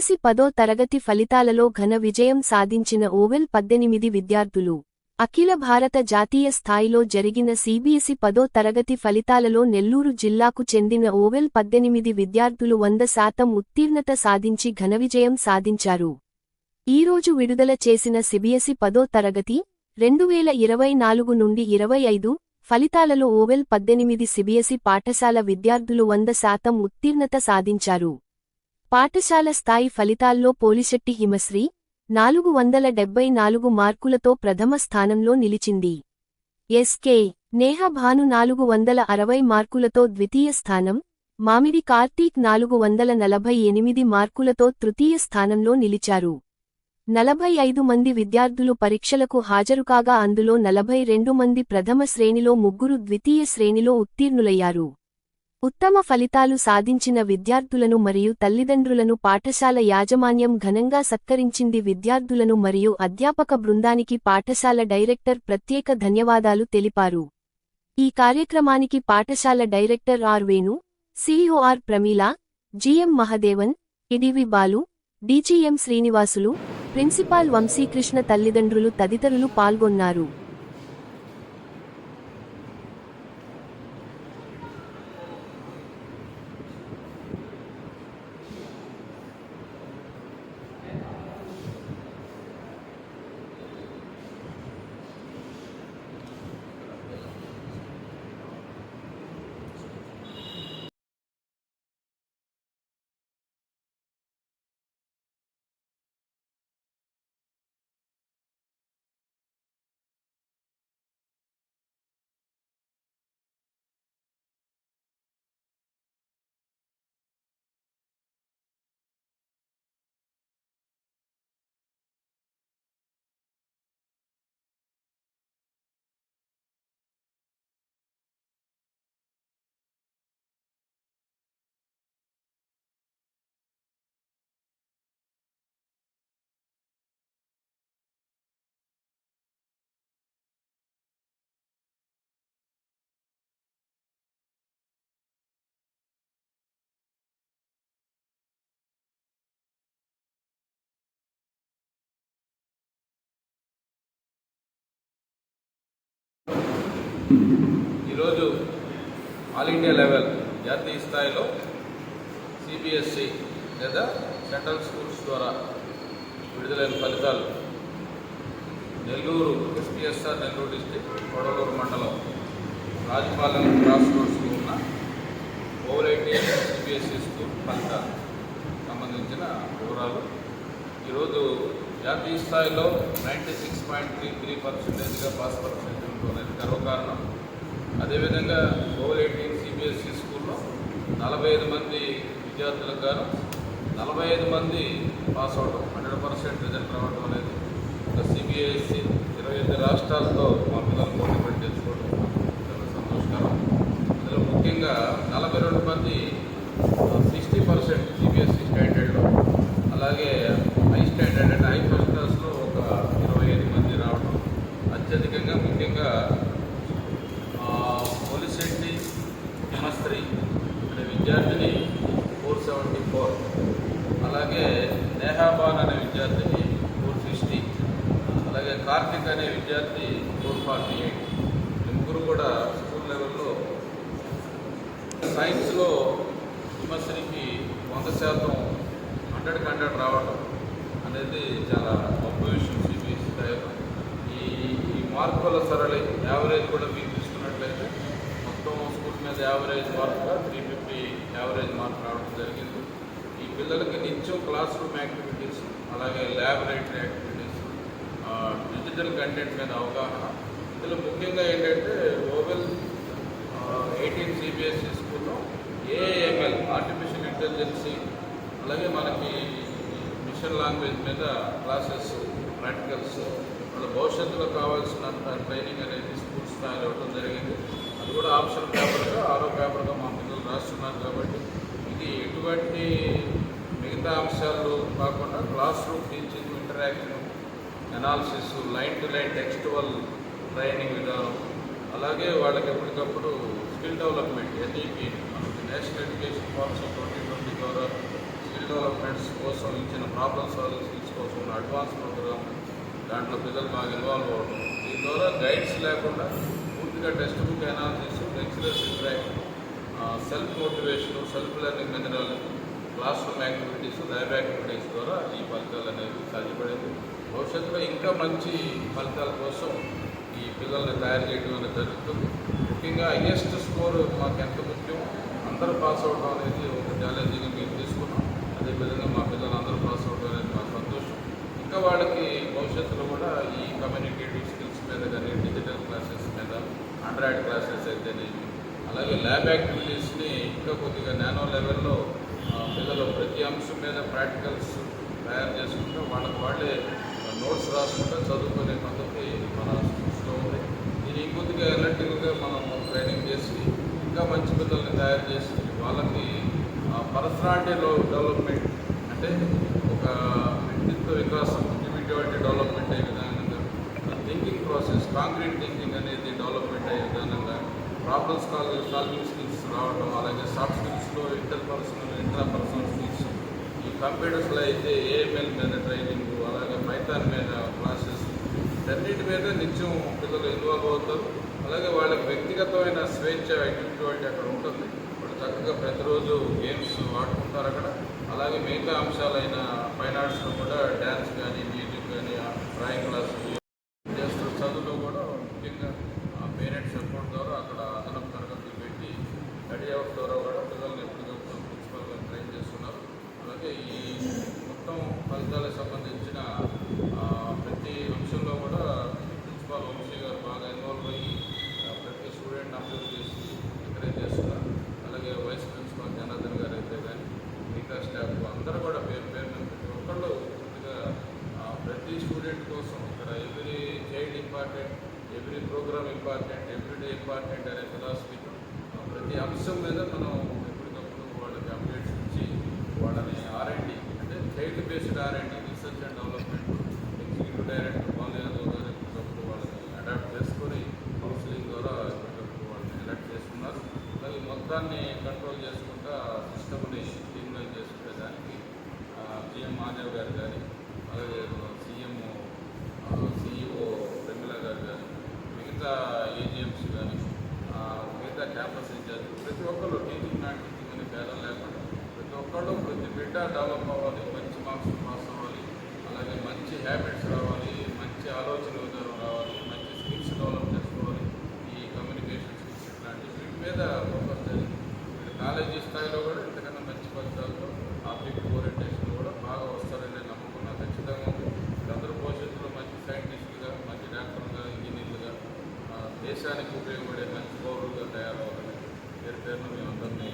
CBSE పదో తరగతి ఫలితాలలో ఘన విజయం సాధించిన ఓవెల్ పద్దెనిమిది విద్యార్థులు. అఖిల భారత జాతీయ స్థాయిలో జరిగిన సిబిఎసి పదో తరగతి ఫలితాలలో నెల్లూరు జిల్లాకు చెందిన ఓవెల్ పద్దెనిమిది విద్యార్థులు వంద శాతం ఉత్తీర్ణత సాధించి ఘన విజయం సాధించారు. ఈరోజు విడుదల చేసిన సిబిఎసి పదో తరగతి రెండు వేల ఇరవై నాలుగు నుండి ఇరవై ఐదు ఫలితాలలో ఓవెల్ పద్దెనిమిది సిబిఎసి పాఠశాల విద్యార్థులు వంద శాతం ఉత్తీర్ణత సాధించారు. పాఠశాల స్థాయి ఫలితాల్లో పోలిశెట్టి హిమశ్రీ నాలుగు వందల డెబ్బై నాలుగు మార్కులతో ప్రథమ స్థానంలో నిలిచింది. ఎస్కే నేహ భాను నాలుగు వందల అరవై మార్కులతో ద్వితీయ స్థానం మామిడి కార్తీక్ నాలుగు వందల నలభై ఎనిమిది మార్కులతో తృతీయ స్థానంలో నిలిచారు. నలభై ఐదు మంది విద్యార్థులు పరీక్షలకు హాజరుకాగా అందులో నలభై రెండు మంది ప్రథమ శ్రేణిలో ముగ్గురు ద్వితీయ శ్రేణిలో ఉత్తీర్ణులయ్యారు. ఉత్తమ ఫలితాలు సాధించిన విద్యార్థులను మరియు తల్లిదండ్రులను పాఠశాల యాజమాన్యం ఘనంగా సత్కరించింది విద్యార్థులను మరియు అధ్యాపక బృందానికి పాఠశాల డైరెక్టర్ ప్రత్యేక ధన్యవాదాలు తెలిపారు. ఈ కార్యక్రమానికి పాఠశాల director R Venu CEO R Prameela GM Mahadevan EDV Balu DGM Srinivasulu principal Vamsikrishna తల్లిదండ్రులు తదితరులు పాల్గొన్నారు. ఈరోజు ఆల్ ఇండియా లెవెల్ జాతీయ స్థాయిలో సిబిఎస్సి లేదా సెంట్రల్ స్కూల్స్ ద్వారా విడుదలైన ఫలితాలు నెల్లూరు ఎస్పీఎస్ఆర్ నెల్లూరు డిస్టిక్ కొడలూరు మండలం రాజపాలెం క్రాస్ రోడ్స్లో ఉన్న ఓవరైటీ సిబిఎస్ఈ స్కూల్ ఫలితాలు సంబంధించిన వివరాలు. ఈరోజు జాతీయ స్థాయిలో ninety six point three three పర్సెంటేజ్గా pass percent ఉంటుంది గర్వకారణం. అదేవిధంగా ఓవర్ ఎయిటీన్ సిబిఎస్ఈ స్కూల్లో నలభై ఐదు మంది విద్యార్థులకు గాను నలభై ఐదు మంది పాస్ అవడం హండ్రెడ్ పర్సెంట్ రిజల్ట్ రావడం అనేది ఒక సిబిఎస్ఈ ఇరవై ఐదు రాష్ట్రాలతో మా పిల్లలు పోటీ పడి చాలా సంతోషకరం. ఇందులో ముఖ్యంగా నలభై రెండు మంది సిక్స్టీ పర్సెంట్ సిబిఎస్ఈ స్టాండర్డ్లో అలాగే హై స్టాండర్డ్ అంటే హై ఫస్ట్ క్లాస్లో ఒక ఇరవై ఐదు మంది రావడం అత్యధికంగా ముఖ్యంగా పోలిశెట్టి హిమశ్రీ అనే విద్యార్థిని ఫోర్ సెవెంటీ ఫోర్ అలాగే నేహాబాన్ అనే విద్యార్థిని ఫోర్ సిక్స్టీ అలాగే కార్తిక్ అనే విద్యార్థి ఫోర్ ఫార్టీ ఎయిట్ ముగ్గురు కూడా స్కూల్ లెవెల్లో సైన్స్లో విమర్శనికి వంద శాతం హండ్రెడ్కి హండ్రెడ్ రావడం అనేది చాలా గొప్ప విషయం సిబిఎస్ఈ తయారు ఈ ఈ మార్కుల సరళి యావరేజ్ కూడా మీరు తీసుకున్నట్లయితే మొత్తం స్కూల్ మీద యావరేజ్ మార్క్గా త్రీ ఫిఫ్టీ యావరేజ్ మార్క్ రావడం జరిగింది. ఈ పిల్లలకి నిత్యం క్లాస్ రూమ్ యాక్టివిటీస్ అలాగే ల్యాబొరేటరీ యాక్టివిటీస్ డిజిటల్ కంటెంట్ మీద అవగాహన. ఇందులో ముఖ్యంగా ఏంటంటే ఓవెల్ ఎయిటీన్ సిబిఎస్ఈ స్కూల్లో ఏఎంఎల్ ఆర్టిఫిషియల్ ఇంటెలిజెన్సీ అలాగే మనకి మిషన్ లాంగ్వేజ్ మీద క్లాసెస్ ప్రాక్టికల్స్ వాళ్ళ భవిష్యత్తులో కావాల్సినంత ట్రైనింగ్ అనేది స్కూల్ స్థాయిలో ఇవ్వడం జరిగింది. అది కూడా ఆప్షన్ పేపర్గా ఆరో పేపర్గా మా పిల్లలు రాస్తున్నారు కాబట్టి ఇది ఎటువంటి మిగతా అంశాలు కాకుండా classroom teaching interaction analysis line to line textual training విధానం. అలాగే వాళ్ళకి ఎప్పటికప్పుడు స్కిల్ డెవలప్మెంట్ ఎన్ఈపి మనకి national education policy twenty twenty ద్వారా స్కిల్ డెవలప్మెంట్స్ కోసం ఇచ్చిన ప్రాబ్లమ్ సాల్వింగ్ స్కిల్స్ కోసం అడ్వాన్స్ ప్రోగ్రామ్ దాంట్లో పిల్లలు బాగా ఇన్వాల్వ్ అవ్వడం. దీని ద్వారా గైడ్స్ లేకుండా పూర్తిగా textbook analysis lecturers interaction self motivation self learning methodology classroom activities lab activities ద్వారా ఈ ఫలితాలు అనేవి సాధ్యపడేది భవిష్యత్తులో ఇంకా మంచి ఫలితాల కోసం ఈ పిల్లల్ని తయారు చేయడం అనేది జరుగుతుంది. ముఖ్యంగా హైయెస్ట్ స్కోర్ మాకు ఎంత ముఖ్యం? అందరూ పాస్ అవడం అనేది ఒక ఛాలెంజింగ్ మేము తీసుకున్నాం. అదేవిధంగా మా పిల్లలు అందరూ పాస్ అవడం అనేది మాకు సంతోషం. ఇంకా వాళ్ళకి భవిష్యత్తులో కూడా ఈ కమ్యూనికేటివ్ స్కిల్స్ మీద కానీ డిజిటల్ క్లాసెస్ మీద ఆండ్రాయిడ్ క్లాసెస్ అయితేనేవి అలాగే ల్యాబ్ యాక్టివిటీస్ని ఇంకా కొద్దిగా నానో లెవెల్లో పిల్లలు ప్రతి అంశం మీద ప్రాక్టికల్స్ తయారు చేసుకుంటే వాళ్ళకి వాళ్ళే నోట్స్ రాసుకుంటే చదువుకునే పద్ధతి మన స్కూల్స్లో ఉంది దీని కొద్దిగా ఎలర్టివ్గా మనం ట్రైనింగ్ చేసి ఇంకా మంచి పిల్లల్ని తయారు చేసి వాళ్ళకి పర్సనాలిటీలో డెవలప్మెంట్ అంటే ఒక వ్యక్తిత్వ వికాసం ఇండివిజువాలిటీ డెవలప్మెంట్ అయ్యే విధానంగా థింకింగ్ ప్రాసెస్ కాంక్రీట్ థింకింగ్ అనేది డెవలప్మెంట్ అయ్యే విధానంగా ప్రాబ్లమ్స్ సాల్వింగ్ స్కిల్స్ రావడం అలాగే సాఫ్ట్ స్కిల్స్లో ఇంటర్ పర్సనల్ ఇంట్రా పర్సనల్ కంప్యూటర్స్లో అయితే ఏఎంఎల్ మీద ట్రైనింగ్ అలాగే పైథాన్ మీద క్లాసెస్ అన్నిటి మీద నిత్యం పిల్లలు ఇన్వాల్వ్ అవుతారు. అలాగే వాళ్ళకి వ్యక్తిగతమైన స్వేచ్ఛ యాక్టివిటీ అక్కడ ఉంటుంది. వాళ్ళు చక్కగా ప్రతిరోజు గేమ్స్ ఆడుకుంటారు అక్కడ. అలాగే మిగతా అంశాలైన ఫైన్ ఆర్ట్స్లో కూడా డ్యాన్స్ కానీ మ్యూజిక్ కానీ డ్రాయింగ్ క్లాస్ చేస్తున్న చదువులో కూడా ముఖ్యంగా పేరెంట్స్ సపోర్ట్ ద్వారా అక్కడ అదనపు తరగతులు పెట్టి స్టడీ అవర్స్ ద్వారా కూడా పిల్లల్ని ఎప్పటికప్పుడు ప్రిన్సిపల్ గారు ట్రైన్ చేస్తున్నారు అలాగే ఈ మొత్తం ఫలితాలకు సంబంధించిన ఆ, ప్రతి అంశంలో కూడా ప్రిన్సిపాల్ వంశీ గారు బాగా ఇన్వాల్వ్ అయ్యి ఆ, ప్రతి స్టూడెంట్ అబ్జర్వ్ చేసి ఎంకరేజ్ చేస్తున్నారు అలాగే వైస్ ప్రిన్సిపాల్ జనార్దన్ గారు అయితే కానీ మిగతా స్టాఫ్ అందరూ కూడా పేరు పేరున ప్రతి ఒక్కళ్ళు పూర్తిగా ఆ, ప్రతి స్టూడెంట్ కోసం ఇక్కడ every child important every programme important every day important అనే ఫిలాసఫీతో ప్రతి అంశం మీద మనం ఎప్పటికప్పుడు వాళ్ళకి అప్డేట్స్ ఇచ్చి వాళ్ళని ఆర్ఎండి అంటే child based R and D research and development executive director Bal Yadav గారు ఎప్పటికప్పుడు వాళ్ళని అడాప్ట్ చేసుకొని కౌన్సిలింగ్ ద్వారా ఎప్పటికప్పుడు వాళ్ళని అలర్ట్ చేస్తున్నారు అలాగే మొత్తాన్ని కంట్రోల్ చేసుకుంటా సిస్టమ్ని స్ట్రీమ్లైన్ చేసుకునే దానికి జిఎం మాధవ్ గారు కానీ అలాగే సీఎం సిఇఓ ప్రమిళ గారు కానీ మిగతా ఏజిఎంస్ కానీ మిగతా క్యాంపస్ ఇన్ఛార్జ్ ప్రతి ఒక్కరు టీచింగ్ నాట్ టీచింగ్ అనే భేదం లేకుండా ప్రతి ఒక్కళ్ళు ప్రతి బిడ్డ డెవలప్ అవ్వాలి మంచి మార్క్స్ పాస్ అవ్వాలి అలాగే మంచి హ్యాబిట్స్ రావాలి మంచి ఆలోచన విధానం రావాలి మంచి స్కిల్స్ డెవలప్ చేసుకోవాలి ఈ కమ్యూనికేషన్ స్కిల్స్ ఇట్లాంటివి. వీటి మీద ఫోకస్ జరిగింది కాలేజీ స్థాయిలో కూడా ఇంతకన్నా మంచి ఫలితాలతో ఆబ్జెక్ట్ ఓరియంటేషన్ కూడా బాగా వస్తారనే నమ్మకం నాకు ఖచ్చితంగా ఉంది. అందరూ భవిష్యత్తులో మంచి సైంటిస్టులుగా మంచి డాక్టర్లుగా ఇంజనీర్లుగా దేశానికి ఉపయోగపడే మంచి పౌరులుగా తయారవ్వాలని పేరు పేరును మేము అందరినీ